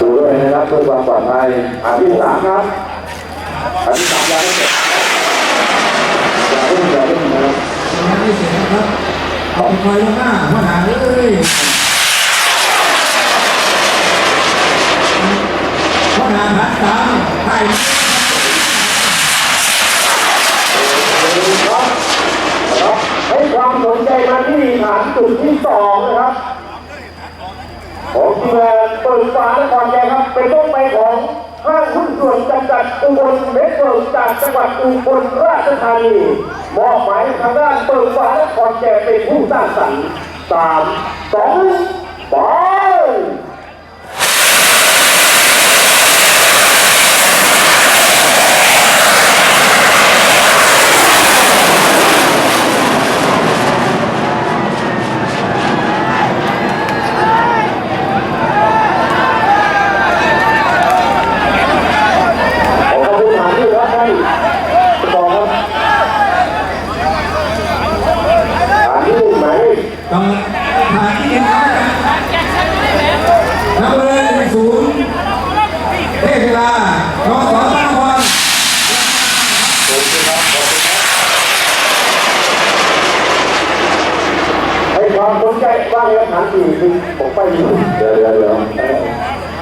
ดูด้วยนะครับเพื่อความปลอดภัยอันที่สามครับอันที่สามยังไม่เสร็จอย่าเพิ่งอย่าเพิ่งนะครับยังไม่เสร็จนะครับเอาไปแล้วหน้าหัวหน้าเลยหัวหน้าหันตามไทย ครับให้ความสนใจมาที่ฐานจุดที่สองนะครับของทีมงานเปิดฟ้านครแกครับเป็นต้นไปของห้างหุ้นส่วนจำกัดอุบลเมทเวิร์จากจังหวัดอุบลราชธานีมอบหมายทางด้านเปิดฝานครแกเป็นผู้สร้างสรรค์สามสองหนึ่งไป ขอขอบคุณฐานที่ครับท่านต่อครับฐานที่หนึ่งไหม ต้องผ่านที่เห็นครับนับเลยหนึ่งศูนย์เทพเวลานอสอตั้งบอล ให้ความสนใจว่าเรื่องฐานสี่คือผมไปอยู่เดี๋ยวเดี๋ยวเดี๋ยว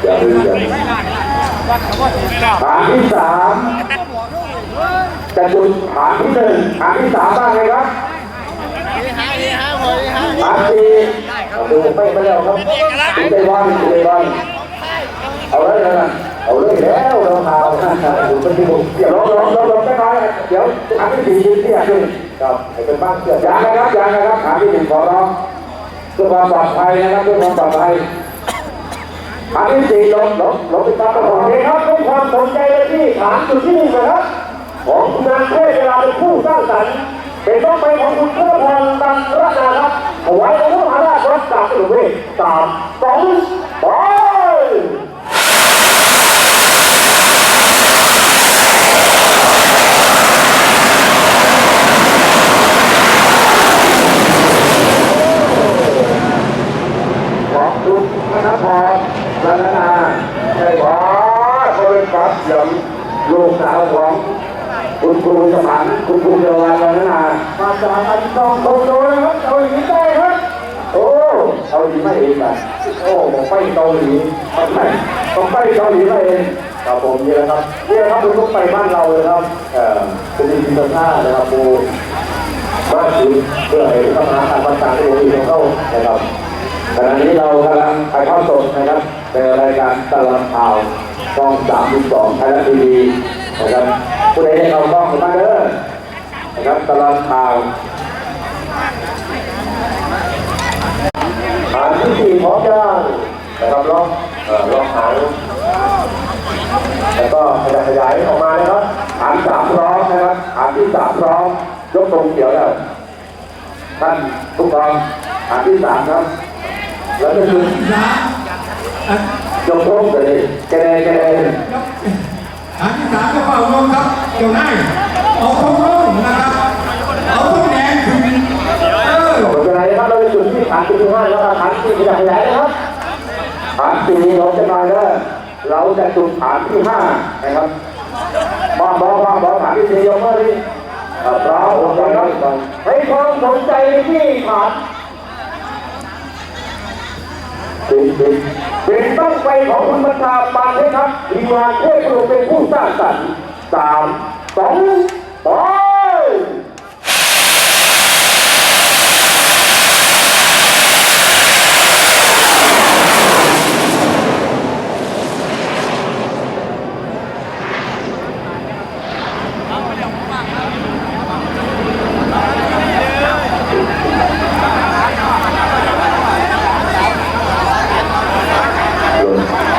อย่าเพิ่งอย่าเพิ่งฐานที่สาม จะจุดฐานที่หนึ่งฐานที่สามบ้างไงครับฐานสี่เอาดูไปมาแล้วครับถึงใจวันถึงใจวันเอาเลยนะเอาเลยแล้วเราเอาดูเป็นที่ผมเดี๋ยวลองลองลองลองไปไปเดี๋ยวฐานที่สี่ยืนที่อะหนึ่งครับให้เป็นบ้านเกิดยังนะครับยังนะครับฐานที่หนึ่งขอร้องเพื่อความปลอดภัยนะครับเพื่อความปลอดภัยฐานที่สี่ลบลบลบไปตามกระบอกนี้ครับด้วยความสนใจเลยที่ฐานจุดที่หนึ่งนะครับ ของนางเทพเวลาเป็นผู้สร้างสรรค์เป็นต้องไปของคุณพระพรตันรัตนาครับถวายองค์พระมหาราชรับจากอุเวศสามสองหนึ่งไปของคุณธนพรรัตนาใช่หรอเขาเป็นปั๊บเสียงลูกสาวของ คุณครูสมานคุณครูเยาววันรัตนามาจากอันทองโคโดนะครับเกาหลีใต้ครับโอ้เกาหลีไม่เองอะโอ้ผมไปเกาหลีผมไปผมไปเกาหลีไม่เองครับผมนี่แหละครับนี่แหละครับคุณต้องไปบ้านเราเลยครับเอ่อคุณดีพิมพ์หน้านะครับครูบ้านคุณเพื่อให้พัฒนาการภาษาที่ดีของเขานะครับขณะนี้เรากำลังถ่ายทอดสดนะครับในรายการตลอดข่าวช่องสามสองไทยรัฐทีวีนะครับ ผู้ใดได้เข้ากล้องมาเด้อนะครับตลอดข่าวฐานที่สี่พร้อมยังนะครับลองเอ่อลองหางแล้วก็ขยับขยายออกมานะครับฐานสามพร้อมนะครับฐานที่สามพร้อมยกตรงเขียวแล้วท่านทุกท่านฐานที่สามครับ แล้วก็คือยกโทษเลยแกเดแกเดอันที่สามก็เป่าลงครับ เกี่ยวได้เอาคงลงนะครับ เอาทุกแดงขึ้นเออเป็นไรนะครับเราจะจุดที่ฐานที่ห้าแล้วก็ฐานที่ขยับขยายนะครับฐานสี่เราจะมาแล้วเราจะจุดฐานที่ห้านะครับบ้าบอบ้าบอฐานที่สี่ยกมาดิเราผมจะรับให้ความสนใจที่ฐานเป็นเป็นเป็นต้องไปของคุณประชาปานให้ครับทีมงานเทพบุตรเป็นผู้สร้างสรรค์ สามสองหนึ่งไป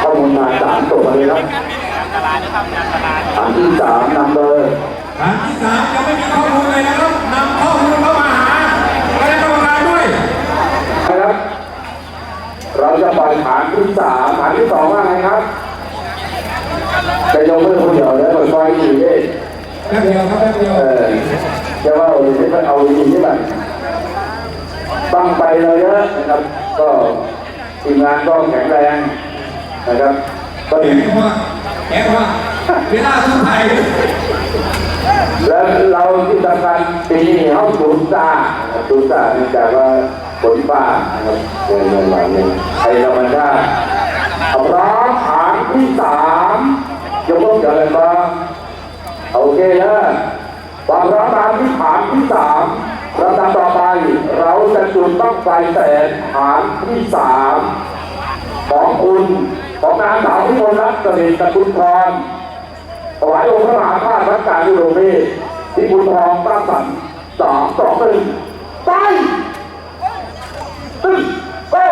ข้อมูลงานสามส่งมาเลยครับอันที่สามนำเบอร์ อันที่สามยังไม่มีข้อมูลเลยนะครับนำข้อมูลเข้ามาหาคณะกรรมการด้วย นะครับ เราจะปล่อยฐานที่สามฐานที่สองว่าไงครับ จะยกมือคนเดียวแล้วปล่อยไฟอีกเด้แป๊บเดียวครับแป๊บเดียวเออจะว่าเอาที่มันเอาอีกที่มันตั้งไปเลยเยอะนะครับ ก็ทีมงานก็แข็งแรงนะครับก็แกดีว่าแกว่าเวลาทุกไทยแล้วเราที่สำคัญปีนี้เขาสูญซาสูญซาเนื่องจากว่าฝนฟ้านะครับเงินเงินหลังเงินไทยธรรมชาติเอาพร้อมฐานที่สาม ยกมือเดี๋ยวเลยก็โอเคนะความร้อมฐานที่ฐานที่สามลำดับต่อไปเราจะจุดต้องไฟแสนฐานที่สามของคุณของนางสาวพิมลรัตน์เสน่ห์ตะกุลพรถวายองค์พระมหาธาตุรัชกาลที่โรเมที่บุญทองตั้งสรรสามสองหนึ่งไปตึ้งโก้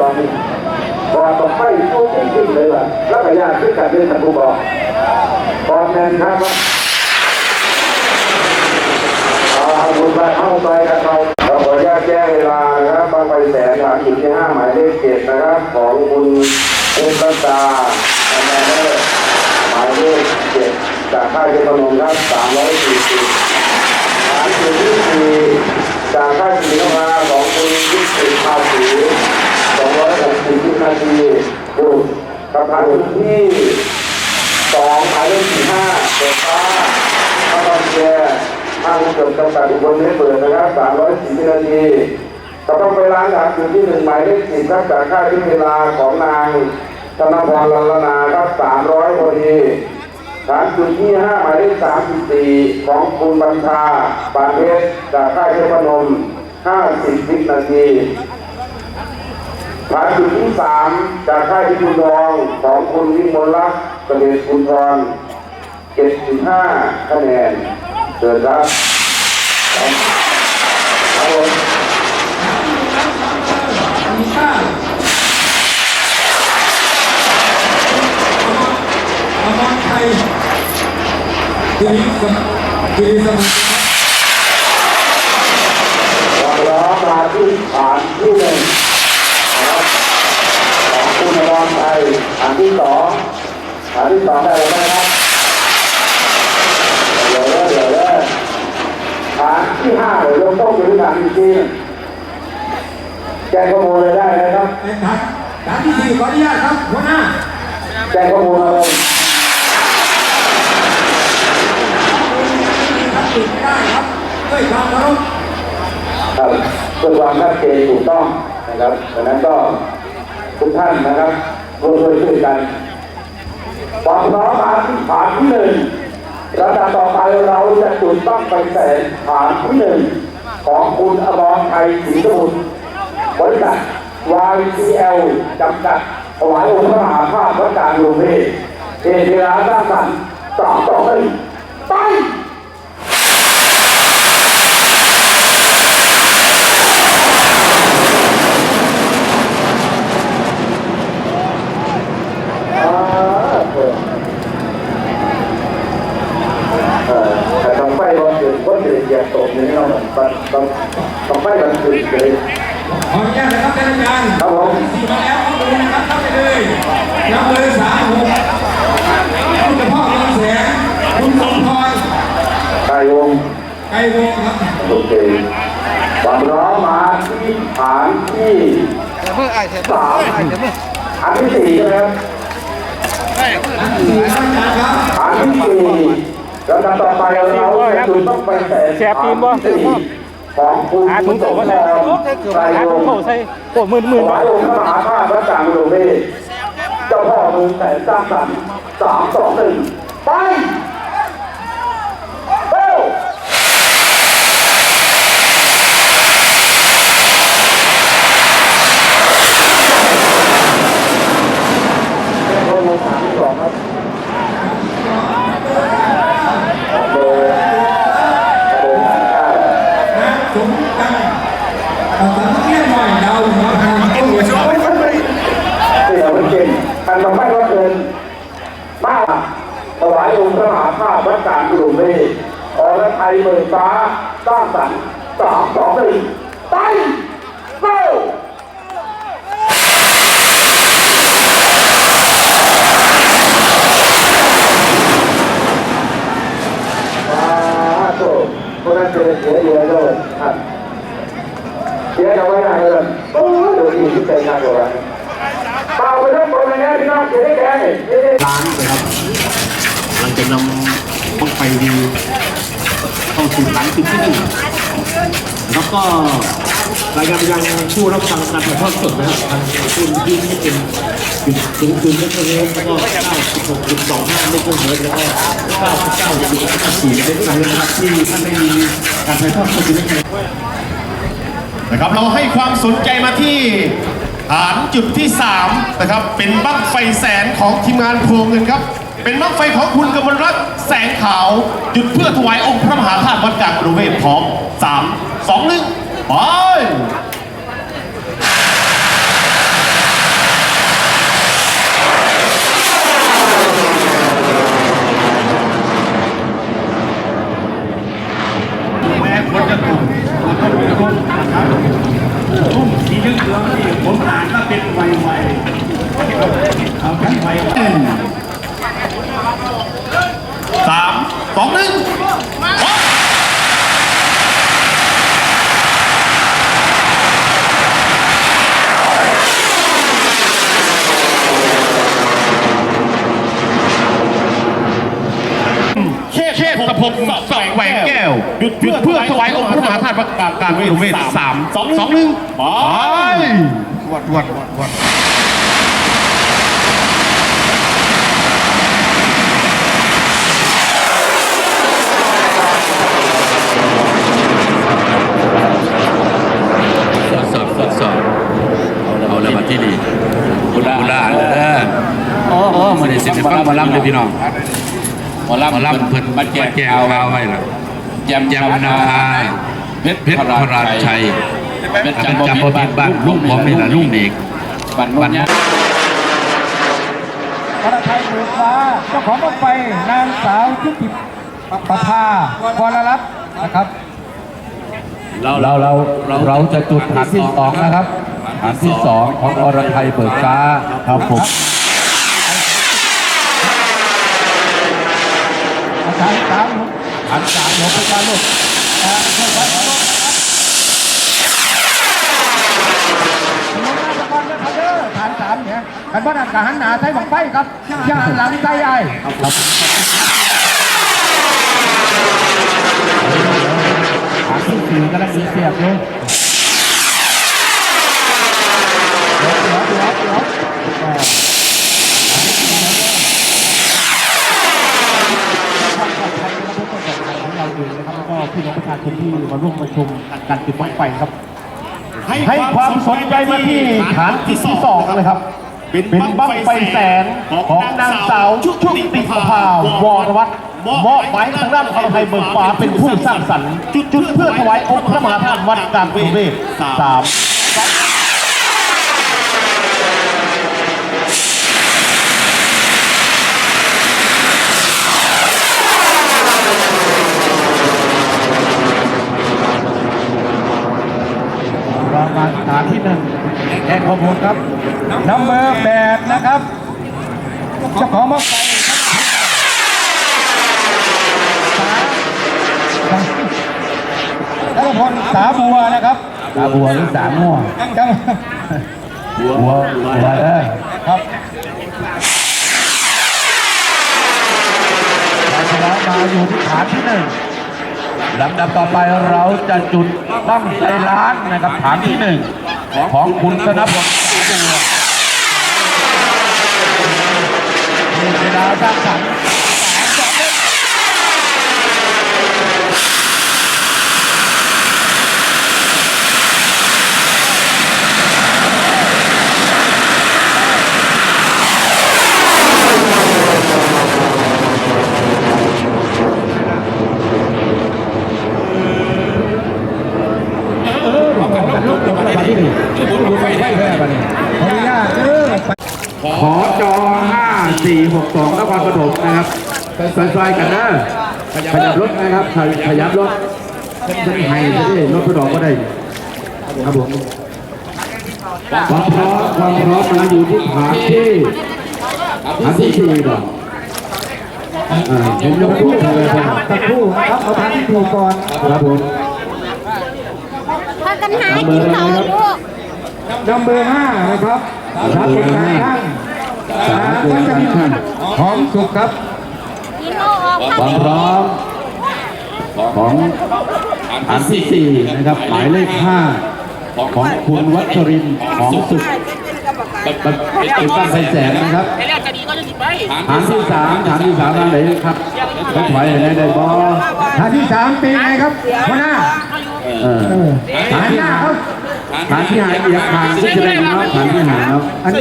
อ่านที่ตอนนี้ก่อนต้องไม่ต้องขึ้นเลยล่ะแล้วก็ยากขึ้นกันเป็นตะกูบอกตอนนั้นครับเอาบุญไปเข้าไปกันเราเราขออนุญาตแจ้งเวลานะครับบางไปแสนฐานหินที่ห้าหมายเลขเจ็ดนะครับของคุณเอ็นตัตาแนนเนอร์หมายเลขเจ็ดจากค่ายเทพนมครับสามร้อยสี่สิบฐานหินที่สี่จากค่ายศรีนมาของคุณวิสิตภาษีสองร้อยหก ทีดูกับฐานหินที่สองหมายเลขสี่ห้าเปิดฟ้าข้าวต้มแช่ห้างเกือบจำกัดอุบลไม่เปิดนะครับ340นาทีก็ต้องไปร้านอาหารอยู่ที่หนึ่งหมายเลขสิบครับจากค่าที่เวลาของนางธนพรลัลนาครับ300พอดีฐานจุดที่ห้าหมายเลข34ของคุณบัญชาปานเพชรจากค่ายเทพนม50วินาที ฐานจุดที่สามจากค่ายที่คุณทองของคุณวิมลรักษ์เสด็จคุณทร75คะแนนเชิญครับครับผมมีข้าวอมรไทยทีนี้สมทีนี้สมางล้อมาที่ฐานที่หนึ่งนะครับของคุณรอนไทยฐาน ที่สองฐานที่สองได้แล้วไหมครับเดี๋ยวเลยเดี๋ยวเลยฐานที่ห้าเดี๋ยวยกต้องอยู่ที่ฐานที่สี่แจ้งข้อมูลเลยได้นะครับฐานฐานที่สี่ขออนุญาตครับหัวหน้าแจ้งข้อมูลเลยครับติดไม่ได้ครับด้วยความเคารพครับเพื่อความชัดเจนถูกต้องนะครับดังนั้นก็ทุกท่านนะครับ ร่วมด้วยช่วยกันความพร้อมฐาที่ฐานที่หนึ่งระดับต่อไปเราจะจุดตั้งไปแสนฐานที่หนึ่งของคุณอมรไทยศรีสมุทรบริษัท YCL จำกัดถวายองค์พระมหาภาพพระการหลวงเพ่เทเทราสร้างสรรค์สามต่อหนึ่งไป อ่าเออเออแต่ต้องไปวันอื่นวันอื่นอย่า ตกอย่างนี้เราต้องต้องต้องไปวันอื่นเลยขออนุญาตนะครับท่านอาจารย์ครับผมสี่มาแล้วเอาดูนะครับเข้าไปเลยนับเลยสามหกคุณกระเพาะเงินแสนคุณสมพรกายวงไกรวงครับโอเคความร้อมมาที่ฐานที่สามอ้เสร็จเมื่อฐานที่สี่ใช่ไหมครับสี่ท่านอาจารย์ครับฐานที่สี่ แล้วการต่อไปเราจะต้องไปแต่ฐานที่สี่ของคุณหาคุถุงสโถมมาพใส่หาไกรวถุงงโถใส่โอ้หมื่นหมื่นถวาบายทองค์พระมหาธาตุพระกลางโลเวเจ้าพ่อเมืองแสนสร้างสรรค์สามสองหนึ่งไป มันทำให้วัดเงินบ้าถวายองค์พระมหาธาตุการกรุงเทพอรไทยเมืองฟ้าสร้าสรรสามสองหนึ่ไปเร็วมาตคนนั้นเป็เสีเยอะเลย เสียเอาไว้ได้เลยโอ้ยดูดีที่ใจงานกว่าเปล่าไปทั้งหมดเลยนะพี่น้องเสียได้แก่นี่ล้างนะครับหลังจากนำบ้องไฟดีเข้าสู่ฐานจุดที่หนึ่งแล้วก็รายงานไปยังผู้รับฟังการถ่ายทอดสดนะครับทางผู้ที่ไม่เป็นจุดสูงสุดเมกะเฮิร์ตแล้วก็96.25เมกะเฮิร์ตแล้วก็99.54เมกะเฮิร์ตนะครับที่ท่านได้มีการถ่ายทอดสดอยู่ในขณะ นะครับเราให้ความสนใจมาที่ฐานจุดที่3นะครับเป็นบั้งไฟแสนของทีมงานโพรงเงินครับ เป็นบั้งไฟของคุณกมลรัตน์แสงขาว จุดเพื่อถวายองค์พระมหาธาตุวัดกลางบริเวณพร้อม3 2 1ไปคนจะถู รับทุ่มสีเหลืองนี่ผมอ่านว่าเป็นไวไวเอาทั้งไวไวสามสองหนึ่งเช ษฐพงศ์สองแหวงแก้วหยุดเพื่อถวายองค์พระมหาธาตุวัดกลางการบริเวณสามสองหนึ่งไปวัดวัดวัดวัดทดสอบทดสอบเอาละบัดที่ดีบุญลาเด้ออ๋ออ๋อมันได้สิฟังหมาลำเลยพี่น้อง หมาลำหมาลำเพิ่นมาแก้แก้วไว้ล่ะแยมแยมนาคาเพชรเพชรพระราชชัยเป็นจำบ่ผิดบ้านลุงผมนี่ล่ะลุงเด็กบ้านบ้านพระไทยเบิกฟ้าเจ้าของรถไฟนางสาวชุติประภาวรรัตน์นะครับเราเราเราเราจะจุดฐานที่สองนะครับฐานที่สองของอรไทยเบิกฟ้าครับผม อาจารย์สามอันสามหลวงพ่อการลูกอ่าเจ้าวัดลูกฐานสามเนี่ยกันบ้านอากาหันหนาใช้บังไฟครับอย่าหันหลังใส่ไอ้ฐานที่สี่กำลังมีเสียบเดี๋ยเดี๋ยวเดี๋ยวเดี๋ยว พี่น้องประชาชนที่มาร่วมประชุมการจุดบ้างไฟครับ ให้ความสนใจมาที่ฐานที่ที่สองเลยครับ เป็นบั้งไฟแสนของนางสาวชุติประภาวรวัฒน์มอบหมายทางด้านพระไทยเบิกฟ้าเป็นผู้สร้างสรรค์จุดเพื่อถวายองค์พระมหาธาตุวัดกลางกรุงเทพสาม เรามา ฐานที่หนึ่งแอนขบวนครับนัมเบอร์แปดนะครับเจ้าของมอไฟสาพลสาบัวนะครับสาบัวหรือสาม่วงเจ้าบัวบัวเออครับเราชนะมาอยู่ที่ฐานที่หนึ่งลำดับต่อไปเราจะจุดบ้างไฟล้านนะครับฐานที่หนึ่ง ของคุณธนพลมีเวลาสร้างสรรค์ขออนุญาตเออ ขอจอ5462นครปฐมนะครับ ซอยๆกันนะขยับรถนะครับขยับรถจะไห้จะได้รถพดอกก็ได้ครับผมความพร้อมความพร้อมมาอยู่ที่ฐานที่ฐานที่สี่ก่อนอ่าเป็นยกคู่เลยครับสักครู่ครับเอาทางที่ถูกก่อนครับผมพากันหากินเขาลูกนัมเบอร์ห้านะครับนัมเบอร์ห้าสามคนจะมีหอมสุกครับ ความพร้อมของอันที่สี่นะครับหมายเลขห้าของคุณวัชรินทร์หอมสุขเป็นบ้านไฟแสนนะครับฐานที่สามฐานที่สามทางไหนครับต้องถอยไหนได้บอฐานที่สามเป็นไงครับหัวหน้าเออฐานหน้าครับฐานที่หาเอียงทางที่จะได้เนาะฐานที่หาเนาะอัน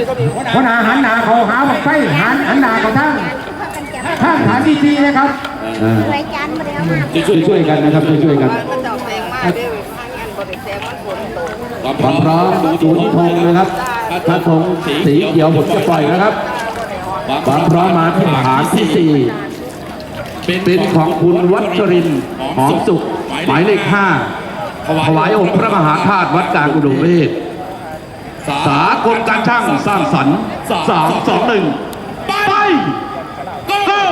หัวหน้าหันหน้าเขาหาบักไฟหันหันหน้าเขาทั้ง ทั้งฐานที่สี่นะครับเออรายการมาแล้วมาช่วยช่วยๆกันนะครับช่วยช่วยๆกันมันจะแพงมากด้วยทางงานบริแซงมันฝนตกความพร้อมศูนย์ธงนะครับถ้าธงสีเขียวผมจะปล่อยนะครับความพร้อมมาที่ฐานที่สี่เป็นของคุณวัชรินทร์หอมสุขหมายเลขห้าถวายองค์พระมหาธาตุวัดกลางอุดมเวทสากลการช่างสร้างสรรค์สามสองหนึ่งไป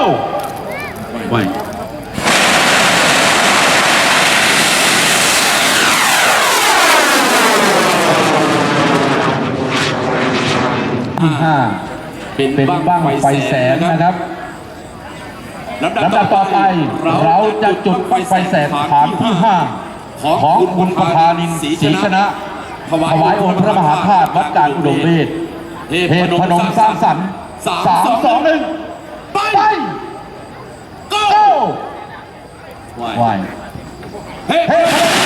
go ไปที่ห้าเป็นบ้างไฟแสนนะครับลำดับต่อไป เราจะจุดไฟแสนฐานที่ห้าของคุณประพานินทร์ศรีชนะถวายองค์พระมหาธาตุวัดกลางอุดมเวทเทพพนมสร้างสรรค์สามสองหนึ่งไป Why? Why? Hey! hey!